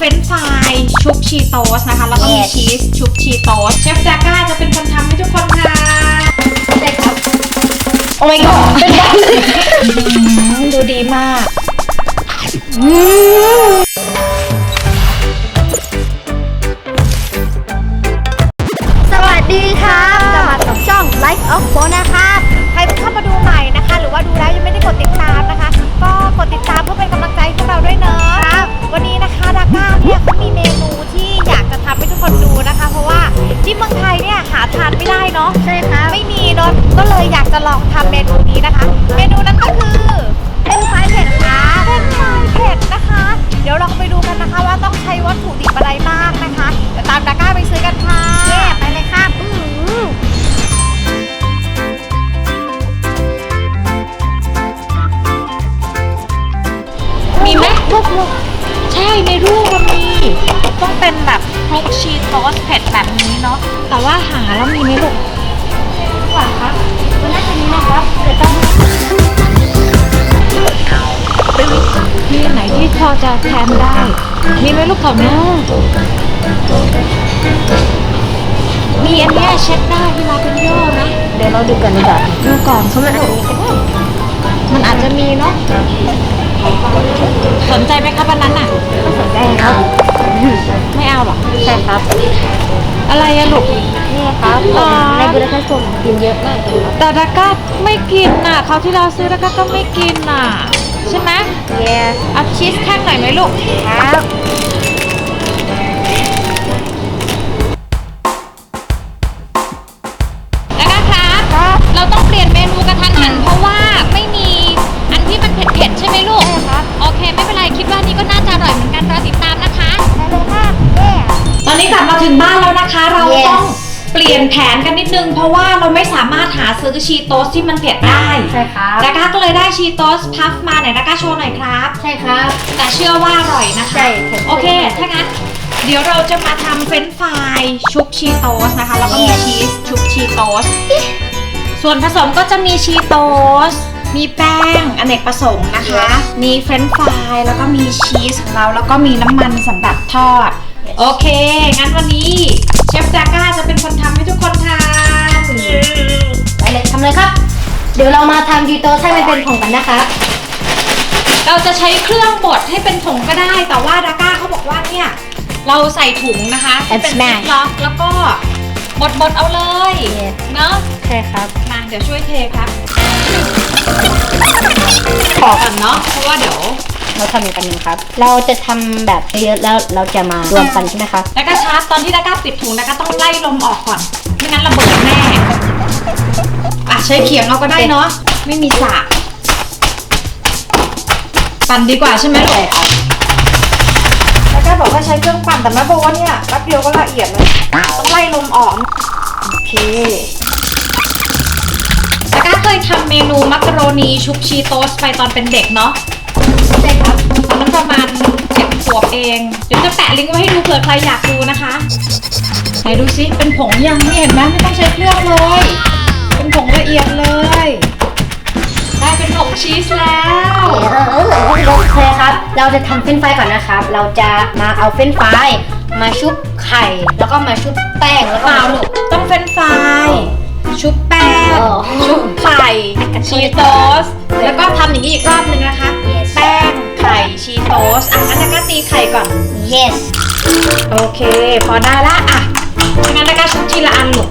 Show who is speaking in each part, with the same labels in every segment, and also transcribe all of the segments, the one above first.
Speaker 1: เฟรนช์ฟรายชุบชีโตสนะคะ แล้วก็มี
Speaker 2: Yes
Speaker 1: ชีสชุบชีโตสเชฟจาก้าจะเป็นคนทำให้ทุกคนค่ะ
Speaker 2: ใช่ครับ โอ้ my god เป็นแบบ
Speaker 1: ดูดีมาก
Speaker 3: แต่ว่าหา
Speaker 2: แล้
Speaker 1: วมีไหมลูก
Speaker 2: กว่าครับตัวน่าจะนี้นะครับเดี๋ยวต้อง
Speaker 1: ที่ไหนที่พอจะแทนได้ มีไหมลูกของเนี้ยมีอันเนี้เช็ดได้เวลาเป็นย่อนะ
Speaker 2: เดี๋ยวเราดูกันดีกว่า
Speaker 1: ดูก่อนเขาไม่ได้มันอาจจะมีเนาะ สนใจไหมครับอันนั้นอะ
Speaker 2: สนใจครับ
Speaker 1: ไม่เอาหรอ
Speaker 2: ใช่ครับ
Speaker 1: อะไรอะลูก
Speaker 2: นี่ครับ
Speaker 1: อ๋อ
Speaker 2: ในบุรีรัมย์ผมกินเยอะมากเลยครับ
Speaker 1: แต่ดาก้าไม่กินน่ะเขาวที่เราซื้อดาก้าก็ไม่กินน่ะ ใช่ไหม
Speaker 2: แย่
Speaker 1: เอาชีสแท่งหน่อยไหมลูก
Speaker 2: ครับ
Speaker 1: ผนกันนิดนึง เพราะว่าเราไม่สามารถหาซื้อชีโตสที่มันเผ็ดได้
Speaker 2: ใช่ครับ
Speaker 1: ดาก้าก็เลยได้ชีโตสพัฟมาไหนดาก้าโชว์หน่อยครับ
Speaker 2: ใช่ครับ
Speaker 1: แต่เชื่อว่าอร่อยนะคะ
Speaker 2: ใช่ผม
Speaker 1: โอเคถ้างั้นเดี๋ยวเราจะมาทำเฟรนช์ฟรายชุบชีโตสนะคะ แล้วก็มี
Speaker 2: Yes
Speaker 1: ชีสชุบชีโตสส่วนผสมก็จะมีชีโตสมีแป้งอเนกประสงค์นะคะ มีเฟรนช์ฟรายแล้วก็มีชีสของเรา แล้วก็มีน้ำมันสำหรับทอด โอเค งั้นวันนี้เชฟจาก้าจะเป็นคนทำให้ทุกคนทาน
Speaker 2: ไปเลยทำเลยครับ เดี๋ยวเรามาทำดีโต้ให้มันเป็นผงกันนะครับ
Speaker 1: เราจะใช้เครื่องบดให้เป็นผงก็ได้ แต่ว่าดาก้าเขาบอกว่าเนี่ย เราใส่ถุงนะคะที่เป็น
Speaker 2: And smash
Speaker 1: ล็อกแล้วก็บดบดๆเอาเลย
Speaker 2: Yes
Speaker 1: เนาะ
Speaker 2: ใช่ครับ
Speaker 1: มาเดี๋ยวช่วยเทครับขอก่อนเนาะเพราะว่าเดี๋ยว
Speaker 2: เราทำอย่างกันหนึ่งครับ เราจะทำแบบเยอะๆแล้วเราจะมารวมกันใช่ไหมครับ
Speaker 1: ดาก้าชาร์จตอนที่ดาก้าปิดถุงดาก้าต้องไล่ลมออกก่อนไม่งั้นระเบิดแน่อะใช้เขียงเอาก็ได้เนาะไม่มีสากปั่นดีกว่าใช่ไหมลูก แล้วก็บอกว่าใช้เครื่องปั่นแต่แม่บอกว่าเนี่ยแป๊บเดียวก็ละเอียดเลยต้องไล่ลมออกโอเคแล้วก็เคยทำเมนูมักกะโรนีชุบชีโตสไปตอนเป็นเด็กเนาะ
Speaker 2: ใช่ครับ
Speaker 1: ตอนนั้นประมาณเจ็ดขวบเองเดี๋ยวจะแปะลิงก์ไว้ให้ดูเผื่อใครอยากดูนะคะไหนดูซิเป็นผงยังนี่เห็นไหมไม่ต้องใช้เครื่องเลย เป็นผงละเอียดเลย ได้เป็นผงชีสแล้ว
Speaker 2: โอเคครับ เราจะทำเฟรนช์ฟรายก่อนนะครับ เราจะมาเอาเฟรนช์ฟรายมาชุบไข่ แล้วก็มาชุบแป้งแล้ว
Speaker 1: เป
Speaker 2: ก็
Speaker 1: ล่า
Speaker 2: มา
Speaker 1: ลูกต้องเฟรนช์ฟรายชุบแป้ง
Speaker 2: อ๋อ
Speaker 1: ชุบไข่ชีสโตสแล้วก็ทำอย่างนี้อีกรอบหนึ่งนะคะ
Speaker 2: Yes
Speaker 1: แป้งไข่ชีสโตสอะงั้นแล้วก็ตีไข่ก่อน
Speaker 2: yes
Speaker 1: โอเค พอได้ละอะงั้นแล้วก็ชุบทีละอันลูก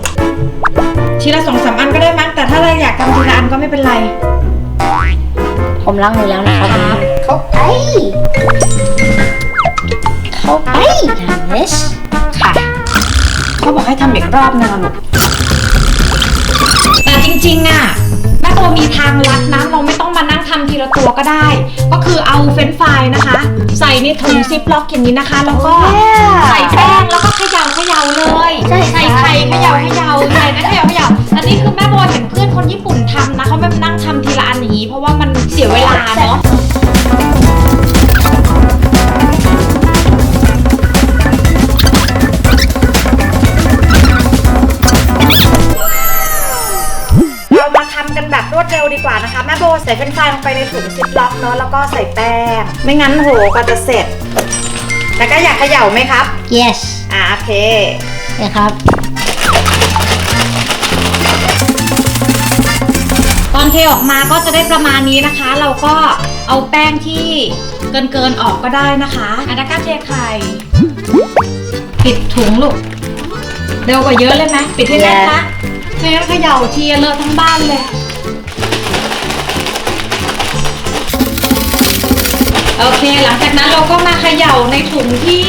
Speaker 1: ทีละสองสามอันก็ได้มั้งแต่ถ้าเราอยากทำทีละอันก็ไม่เป็นไร
Speaker 2: ผมล้างมือแล้วนะครับเข้าไปเข้าไป yes ค่ะ
Speaker 1: เขาบอกให้ทำอีกรอบนึงอะลูกแต่จริงๆอะ แม่โบมีทางลัดนะ เราไม่ต้องมานั่งทำทีละตัวก็ได้ ก็คือเอาเฟรนช์ฟรายนะคะ ใส่ในถุงซิปล็อกอย่างนี้นะคะ แล้วก็ใส่แป้งแล้วก็เขย่าเขย่าเลย
Speaker 2: ใช่
Speaker 1: ใส่ไข่เขย่าเขย่าใส่นะเขย่าเขย่าำกันแบบรวดเร็วดีกว่านะคะ แม่โบใส่เฟรนช์ฟรายลงไปในถุงซิปล็อกเนาะแล้วก็ใส่แป้ง ไม่งั้นโหกว่าจะเสร็จ แล้วก็อยากเขย่าไหมครับ
Speaker 2: yes
Speaker 1: อ่าโอเค
Speaker 2: เนี่ยครับ
Speaker 1: ตอนเทออกมาก็จะได้ประมาณนี้นะคะ เราก็เอาแป้งที่เกินเกินๆออกก็ได้นะคะอาดาก้าเทไข่ปิดถุงลูกเร็วกว่าเยอะเลยไหมปิดให้แน่นนะ ไม่งั้นเขย่าทีเลอะทั้งบ้านเลย โอเค หลังจากนั้นเราก็มาเขย่าในถุงที่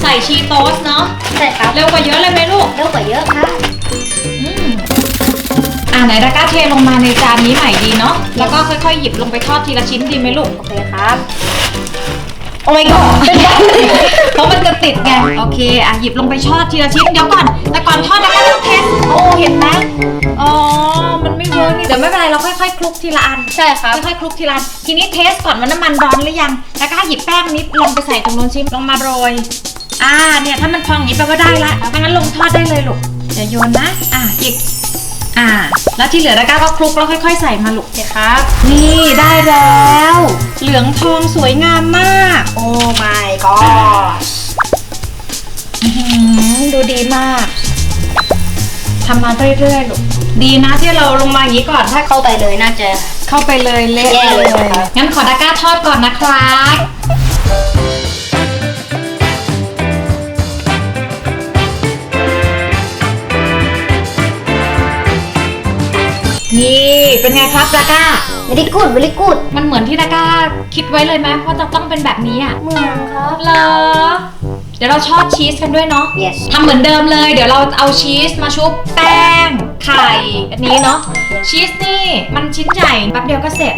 Speaker 1: ใส่ชีโต๊สเนาะ
Speaker 2: ใช่ครับ
Speaker 1: เร็วกว่าเยอะเลยไหมลูก
Speaker 2: เร็วกว่าเยอะครับ
Speaker 1: อืมอ่าไหนดาก้าเทลงมาในจานนี้ใหม่ดีเนาะ แล้วก็ค่อยๆ หยิบลงไปทอดทีละชิ้นดีไหมลูก
Speaker 2: โอเคครับ
Speaker 1: โอ้ยก็เพราะมันจะติดไง โอเค อะ หยิบลงไปทอดทีละชิ้น เดี๋ยวก่อน แต่ก่อนทอดดาก้าต้องเทส โอ้ เห็นไหมอ๋อ มันไม่เวิร์กนี่เดี๋ยวไม่เป็นไร เราค่อยๆคลุกทีละอัน
Speaker 2: ใช่ครับ
Speaker 1: ค่อยๆคลุกทีละอัน ทีนี้เทสก่อนว่าน้ำมันร้อนหรือยังดาก้าหยิบแป้งนิดลงไปใส่ตรงนู้นชิมลงมาโรย อ่า เนี่ย ถ้ามันพองอย่างนี้แปลว่าได้ละถ้างั้นลงทอดได้เลยลูกอย่าโยนนะ อะ อีก อ่า แล้วที่เหลือดาก้าก็คลุกแล้วค่อย ๆ ใส่มาลูก
Speaker 2: โอเคครับ
Speaker 1: นี่ ได้แล้ว เหลืองทองสวยงามมาก
Speaker 2: โอ้ my god
Speaker 1: อื้อหือดูดีมากทำมาเรื่อยๆลูกดีนะที่เราลงมาอย่างนี้ก่อน ถ้า
Speaker 2: เข้าไปเลยน่าจะ
Speaker 1: เข้าไปเลยเละ
Speaker 2: แย่เลยครับ
Speaker 1: งั้นขอดาก้าทอดก่อนนะครับนี่ เป็นไงครับดาก้า
Speaker 2: very good very good
Speaker 1: มันเหมือนที่ดาก้าคิดไว้เลยไหมว่าจะต้องเป็นแบบนี้อะ
Speaker 2: เหมือนครับ
Speaker 1: เหรอ เดี๋ยวเราชอดชีสกันด้วยเนาะ
Speaker 2: yes
Speaker 1: ทำเหมือนเดิมเลย เดี๋ยวเราเอาชีสมาชุบแป้ง ไข่ อันนี้เนาะ ชีสนี่มันชิ้นใหญ่แป๊บเดียวก็เสร็จ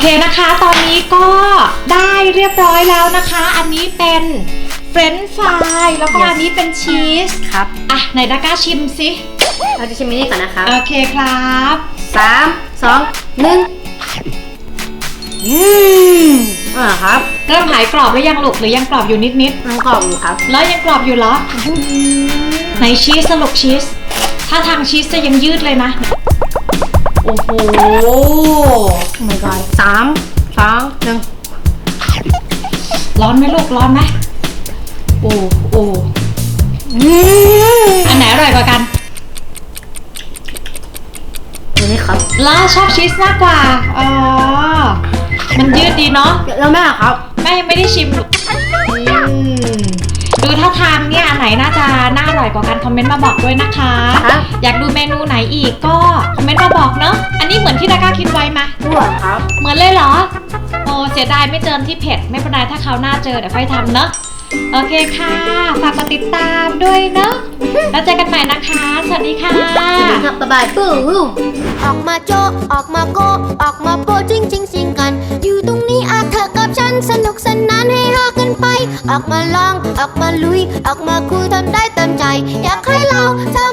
Speaker 1: เคนะคะ ตอนนี้ก็ได้เรียบร้อยแล้วนะคะ อันนี้เป็นเฟรนช์ฟรายแล้วก็
Speaker 2: Yes
Speaker 1: อันนี้เป็นชีส
Speaker 2: ครับ
Speaker 1: อะไหนดาก้าชิมสิ
Speaker 2: เราจะชิมอันนี้ก่อนนะครับ
Speaker 1: โอเคครับ
Speaker 2: สามสองหนึ่งอืมอ่าครับ
Speaker 1: เริ่มหายกรอบหรือยังลูกหรือยังกรอบอยู่นิด
Speaker 2: มันกรอบอยู่ครับ
Speaker 1: ๆแล้วยังกรอบอยู่เหรอไหนชีสสรุปชีส ถ้าทางชีสจะยังยืดเลยนะ โอ้โห
Speaker 2: Oh my god สามสองหนึ่ง
Speaker 1: ร้อนไหมลูกร้อนไหมโอ้โอ้
Speaker 2: อืม
Speaker 1: อันไหนอร่อยกว่ากัน
Speaker 2: อันนี้ครับ
Speaker 1: ล่าชอบชีสมากกว่า อ๋อ มันยืดดีเนาะ
Speaker 2: แล้วแม่ครับ
Speaker 1: แม่ยังไม่ได้ชิมลูกดู ท่าทางเนี่ยอันไหนน่าจะน่าอร่อยกว่ากันคอมเมนต์มาบอกด้วยนะคะ
Speaker 2: ครับ
Speaker 1: อยากดูเมนูไหนอีกก็คอมเมนต์มาบอกเนาะอันนี้เหมือนที่ดาก้าคิดไว้ไหม
Speaker 2: ด้วยครับ
Speaker 1: เหมือนเลยเหรอโอ้เสียดายไม่เจอที่เผ็ดไม่เป็นไรถ้าเขาวหน้าเจอเดี๋ยวค่อยทำเนาะโอเคค่ะ ฝากกดติดตามด้วยเนาะแล้วเจอกันใหม่นะคะ สวัสดีค่ะ
Speaker 2: ครับบ๊ายบายปูม
Speaker 4: ออกมาโจะออกมาโกะออกมาโปะจริงจริงสิงกัน อยู่ตรงนี้อาเธอกับ ออกมาลองออกมาลุย ออกมาคุยทำได้เต็มใจ อยากให้เราทำ